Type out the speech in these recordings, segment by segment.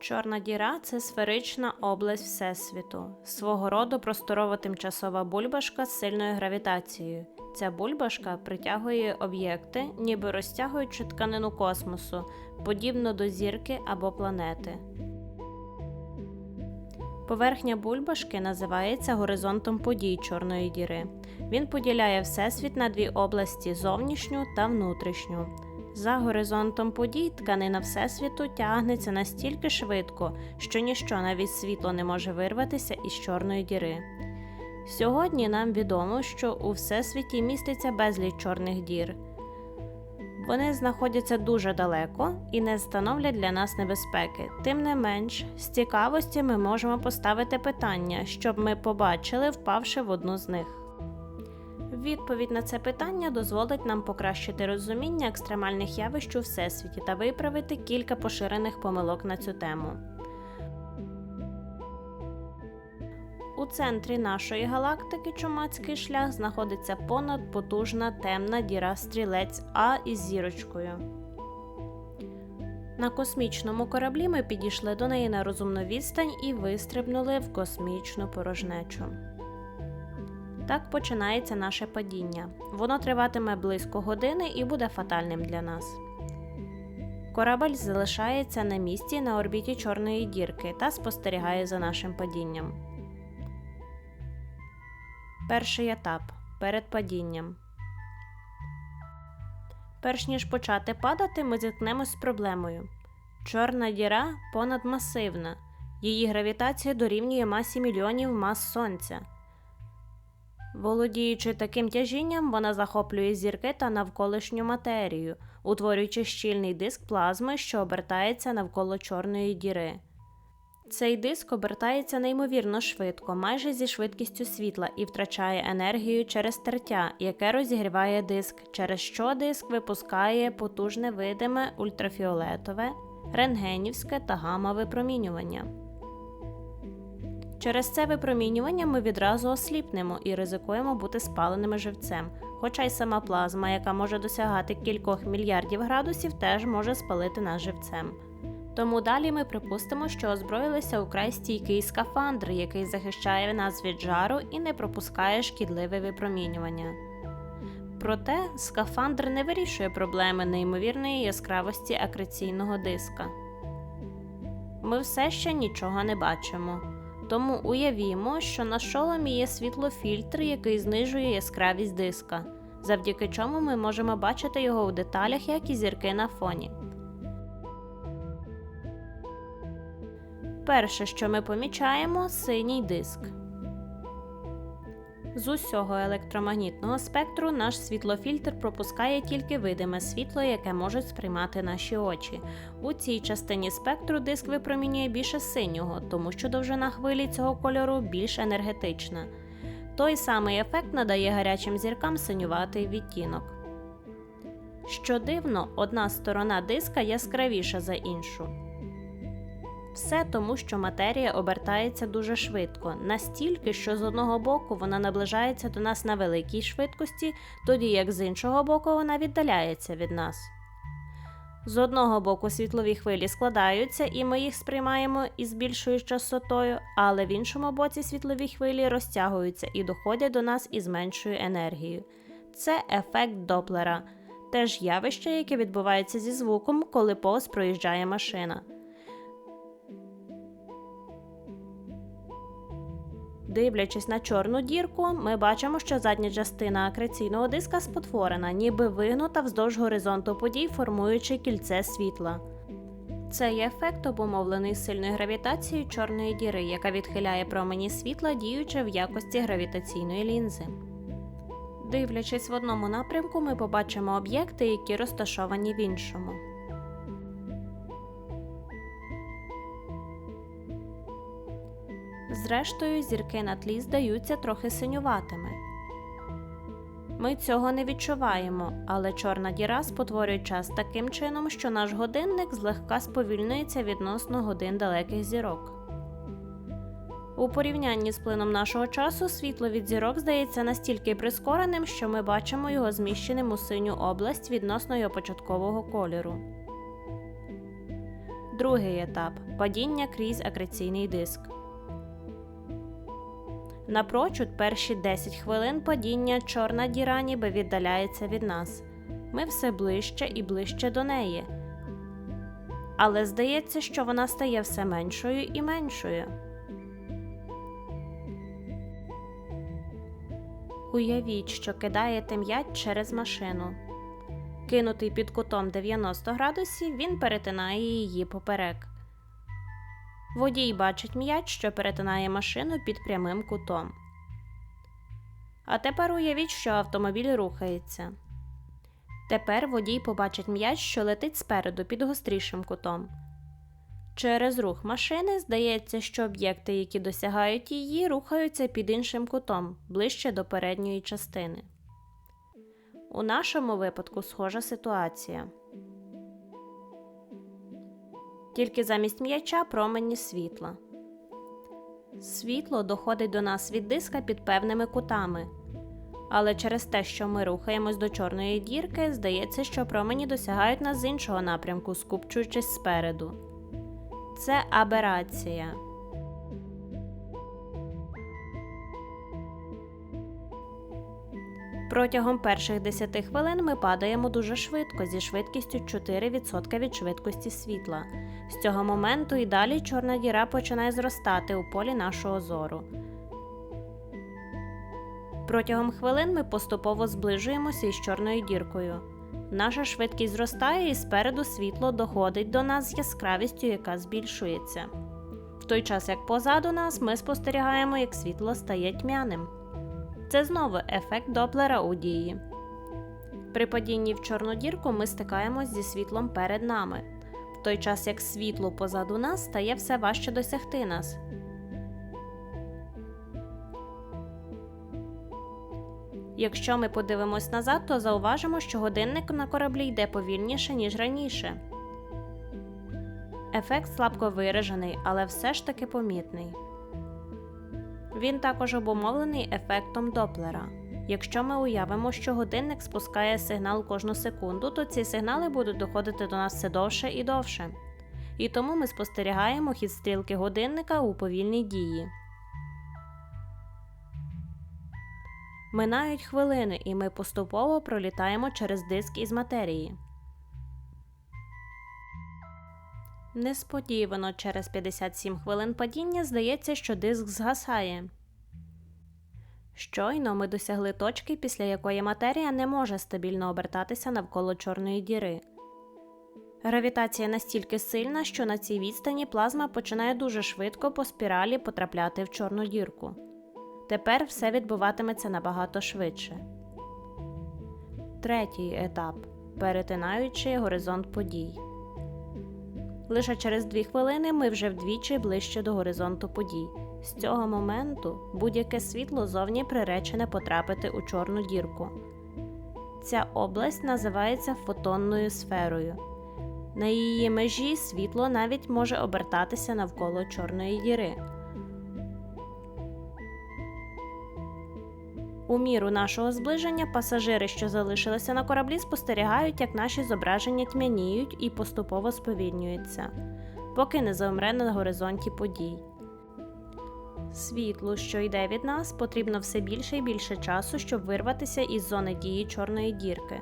Чорна діра це сферична область Всесвіту, свого роду просторова тимчасова бульбашка з сильною гравітацією. Ця бульбашка притягує об'єкти, ніби розтягуючи тканину космосу, подібно до зірки або планети. Поверхня бульбашки називається горизонтом подій Чорної діри. Він поділяє Всесвіт на дві області зовнішню та внутрішню. За горизонтом подій тканина Всесвіту тягнеться настільки швидко, що ніщо навіть світло не може вирватися із Чорної діри. Сьогодні нам відомо, що у Всесвіті міститься безліч чорних дір. Вони знаходяться дуже далеко і не становлять для нас небезпеки. Тим не менш, з цікавості ми можемо поставити питання, щоб ми побачили, впавши в одну з них. Відповідь на це питання дозволить нам покращити розуміння екстремальних явищ у всесвіті та виправити кілька поширених помилок на цю тему. У центрі нашої галактики Чумацький шлях знаходиться понадпотужна темна діра стрілець А із зірочкою. На космічному кораблі ми підійшли до неї на розумну відстань і вистрибнули в космічну порожнечу. Так починається наше падіння. Воно триватиме близько години і буде фатальним для нас. Корабель залишається на місці на орбіті Чорної дірки та спостерігає за нашим падінням. Перший етап перед падінням. Перш ніж почати падати, ми зіткнемось з проблемою. Чорна діра понадмасивна. Її гравітація дорівнює масі мільйонів мас Сонця. Володіючи таким тяжінням, вона захоплює зірки та навколишню матерію, утворюючи щільний диск плазми, що обертається навколо чорної діри. Цей диск обертається неймовірно швидко, майже зі швидкістю світла, і втрачає енергію через тертя, яке розігріває диск, через що диск випускає потужне видиме ультрафіолетове, рентгенівське та гамма випромінювання. Через це випромінювання ми відразу осліпнемо і ризикуємо бути спаленими живцем, хоча й сама плазма, яка може досягати кількох мільярдів градусів, теж може спалити нас живцем. Тому далі ми припустимо, що озброїлися у край стійкий скафандр, який захищає нас від жару і не пропускає шкідливе випромінювання. Проте скафандр не вирішує проблеми неймовірної яскравості акреційного диска. Ми все ще нічого не бачимо. Тому уявімо, що на шоломі є світлофільтр, який знижує яскравість диска, завдяки чому ми можемо бачити його у деталях, як і зірки на фоні. Перше, що ми помічаємо, синій диск. З усього електромагнітного спектру наш світлофільтр пропускає тільки видиме світло, яке можуть сприймати наші очі. У цій частині спектру диск випромінює більше синього, тому що довжина хвилі цього кольору більш енергетична. Той самий ефект надає гарячим зіркам синюватий відтінок. Що дивно, одна сторона диска яскравіша за іншу. Все тому, що матерія обертається дуже швидко, настільки, що з одного боку вона наближається до нас на великій швидкості, тоді як з іншого боку вона віддаляється від нас. З одного боку світлові хвилі складаються, і ми їх сприймаємо із більшою частотою, але в іншому боці світлові хвилі розтягуються і доходять до нас із меншою енергією. Це ефект Доплера, теж явище, яке відбувається зі звуком, коли повз проїжджає машина. Дивлячись на чорну дірку, ми бачимо, що задня частина акреційного диска спотворена, ніби вигнута вздовж горизонту подій, формуючи кільце світла. Цей ефект обумовлений сильною гравітацією чорної діри, яка відхиляє промені світла, діючи в якості гравітаційної лінзи. Дивлячись в одному напрямку, ми побачимо об'єкти, які розташовані в іншому. Зрештою, зірки на тлі здаються трохи синюватими. Ми цього не відчуваємо, але чорна діра спотворює час таким чином, що наш годинник злегка сповільнюється відносно годин далеких зірок. У порівнянні з плином нашого часу світло від зірок здається настільки прискореним, що ми бачимо його зміщеним у синю область відносно його початкового кольору. Другий етап падіння крізь акреційний диск. Напрочуд перші 10 хвилин падіння чорна діра ніби віддаляється від нас. Ми все ближче і ближче до неї. Але здається, що вона стає все меншою і меншою. Уявіть, що кидаєте м'яч через машину. Кинутий під кутом 90 градусів, він перетинає її поперек. Водій бачить м'яч, що перетинає машину під прямим кутом. А тепер уявіть, що автомобіль рухається. Тепер водій побачить м'яч, що летить спереду під гострішим кутом. Через рух машини здається, що об'єкти, які досягають її, рухаються під іншим кутом, ближче до передньої частини. У нашому випадку схожа ситуація. Тільки замість м'яча промені світла. Світло доходить до нас від диска під певними кутами. Але через те, що ми рухаємось до чорної дірки, здається, що промені досягають нас з іншого напрямку, скупчуючись спереду. Це аберація. Протягом перших 10 хвилин ми падаємо дуже швидко зі швидкістю 4% від швидкості світла. З цього моменту і далі чорна діра починає зростати у полі нашого зору. Протягом хвилин ми поступово зближуємося із чорною діркою. Наша швидкість зростає і спереду світло доходить до нас з яскравістю, яка збільшується. В той час, як позаду нас, ми спостерігаємо, як світло стає тьмяним. Це знову ефект Доплера у дії. При падінні в чорну дірку ми стикаємось зі світлом перед нами, той час як світло позаду нас стає все важче досягти нас. Якщо ми подивимось назад, то зауважимо, що годинник на кораблі йде повільніше, ніж раніше. Ефект слабко виражений, але все ж таки помітний. Він також обумовлений ефектом Доплера. Якщо ми уявимо, що годинник спускає сигнал кожну секунду, то ці сигнали будуть доходити до нас все довше і довше. І тому ми спостерігаємо хід стрілки годинника у повільній дії. Минають хвилини, і ми поступово пролітаємо через диск із матерії. Несподівано через 57 хвилин падіння здається, що диск згасає. Щойно ми досягли точки, після якої матерія не може стабільно обертатися навколо чорної діри. Гравітація настільки сильна, що на цій відстані плазма починає дуже швидко по спіралі потрапляти в чорну дірку. Тепер все відбуватиметься набагато швидше. Третій етап перетинаючи горизонт подій. Лише через дві хвилини ми вже вдвічі ближче до горизонту подій. З цього моменту будь-яке світло зовні приречене потрапити у чорну дірку. Ця область називається фотонною сферою. На її межі світло навіть може обертатися навколо чорної діри. У міру нашого зближення пасажири, що залишилися на кораблі, спостерігають, як наші зображення тьмяніють і поступово сповільнюються, поки не заумре на горизонті подій. Світлу, що йде від нас, потрібно все більше і більше часу, щоб вирватися із зони дії чорної дірки.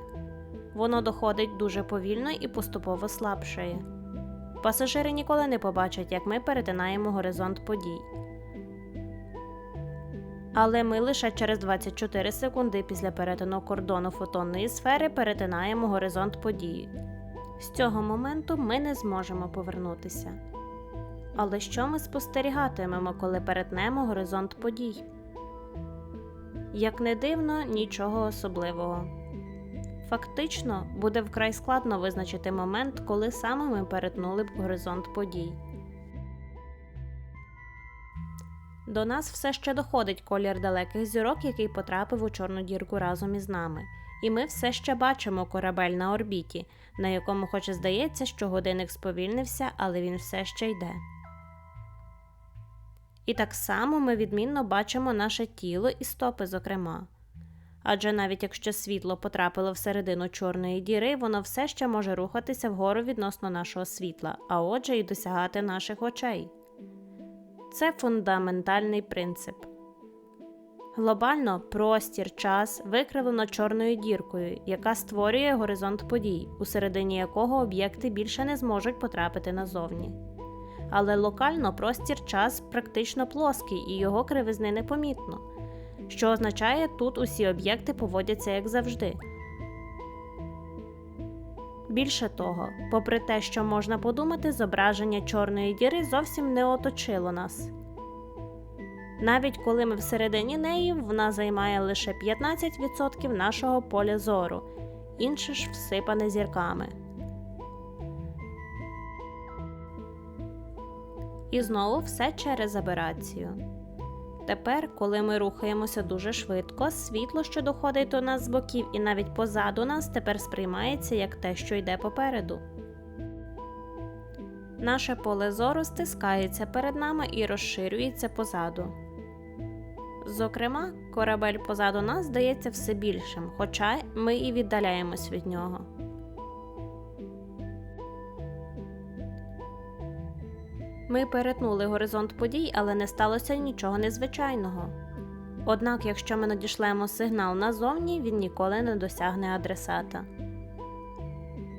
Воно доходить дуже повільно і поступово слабшає. Пасажири ніколи не побачать, як ми перетинаємо горизонт подій. Але ми лише через 24 секунди після перетину кордону фотонної сфери перетинаємо горизонт події. З цього моменту ми не зможемо повернутися. Але що ми спостерігатимемо, коли перетнемо горизонт подій? Як не дивно, нічого особливого. Фактично, буде вкрай складно визначити момент, коли саме ми перетнули б горизонт подій. До нас все ще доходить колір далеких зірок, який потрапив у чорну дірку разом із нами. І ми все ще бачимо корабель на орбіті, на якому, хоч і здається, що годинник сповільнився, але він все ще йде. І так само ми відмінно бачимо наше тіло і стопи, зокрема. Адже навіть якщо світло потрапило всередину чорної діри, воно все ще може рухатися вгору відносно нашого світла, а отже, і досягати наших очей. Це фундаментальний принцип. Глобально простір, час викривлено чорною діркою, яка створює горизонт подій, у середині якого об'єкти більше не зможуть потрапити назовні. Але локально простір час практично плоский і його кривизни непомітно, що означає, тут усі об'єкти поводяться як завжди. Більше того, попри те, що можна подумати, зображення чорної діри зовсім не оточило нас. Навіть коли ми всередині неї, вона займає лише 15% нашого поля зору, інше ж всипане зірками. І знову все через аберацію. Тепер, коли ми рухаємося дуже швидко, світло, що доходить до нас з боків і навіть позаду нас, тепер сприймається як те, що йде попереду. Наше поле зору стискається перед нами і розширюється позаду. Зокрема, корабель позаду нас здається все більшим, хоча ми і віддаляємось від нього. Ми перетнули горизонт подій, але не сталося нічого незвичайного. Однак, якщо ми надішлемо сигнал назовні, він ніколи не досягне адресата.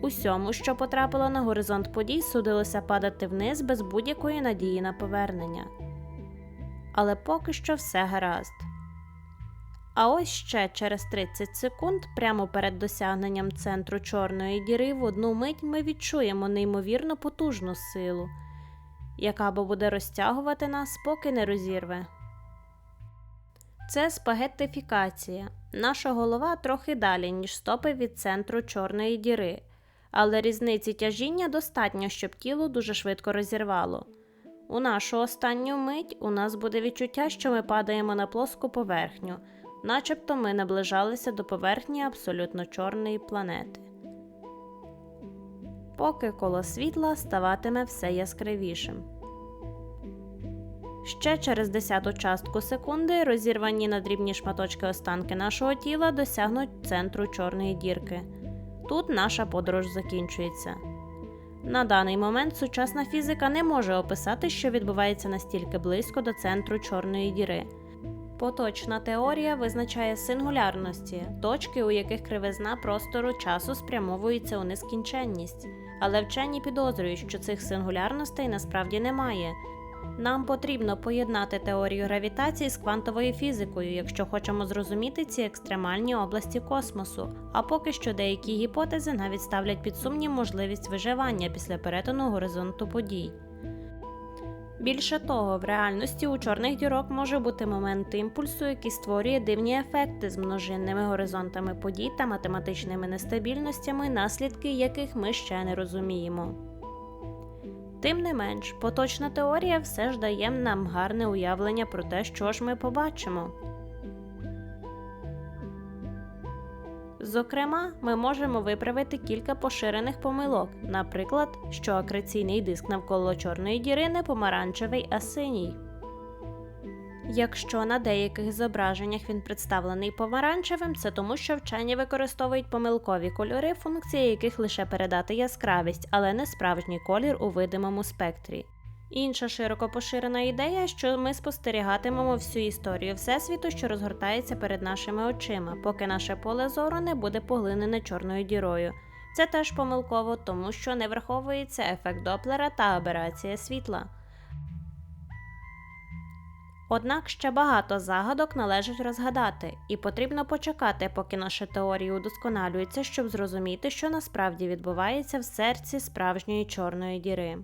Усьому, що потрапило на горизонт подій, судилося падати вниз без будь-якої надії на повернення. Але поки що все гаразд. А ось ще через 30 секунд, прямо перед досягненням центру чорної діри, в одну мить ми відчуємо неймовірно потужну силу яка бо буде розтягувати нас, поки не розірве. Це спагеттифікація. Наша голова трохи далі, ніж стопи від центру чорної діри, але різниці тяжіння достатньо, щоб тіло дуже швидко розірвало. У нашу останню мить у нас буде відчуття, що ми падаємо на плоску поверхню, начебто ми наближалися до поверхні абсолютно чорної планети. Поки коло світла ставатиме все яскравішим. Ще через десяту частку секунди розірвані на дрібні шматочки останки нашого тіла досягнуть центру чорної дірки. Тут наша подорож закінчується. На даний момент сучасна фізика не може описати, що відбувається настільки близько до центру чорної діри. Поточна теорія визначає сингулярності, точки, у яких кривизна простору часу спрямовується у нескінченність, але вчені підозрюють, що цих сингулярностей насправді немає. Нам потрібно поєднати теорію гравітації з квантовою фізикою, якщо хочемо зрозуміти ці екстремальні області космосу. А поки що деякі гіпотези навіть ставлять під сумнів можливість виживання після перетину горизонту подій. Більше того, в реальності у чорних дірок може бути момент імпульсу, який створює дивні ефекти з множинними горизонтами подій та математичними нестабільностями, наслідки яких ми ще не розуміємо. Тим не менш, поточна теорія все ж дає нам гарне уявлення про те, що ж ми побачимо. Зокрема, ми можемо виправити кілька поширених помилок, наприклад, що акреційний диск навколо чорної діри не помаранчевий, а синій. Якщо на деяких зображеннях він представлений помаранчевим, це тому, що вчені використовують помилкові кольори, функція яких лише передати яскравість, але не справжній колір у видимому спектрі. Інша широко поширена ідея, що ми спостерігатимемо всю історію Всесвіту, що розгортається перед нашими очима, поки наше поле зору не буде поглинене чорною дірою. Це теж помилково, тому що не враховується ефект Доплера та аберація світла. Однак ще багато загадок належить розгадати, і потрібно почекати, поки наші теорії удосконалюються, щоб зрозуміти, що насправді відбувається в серці справжньої чорної діри.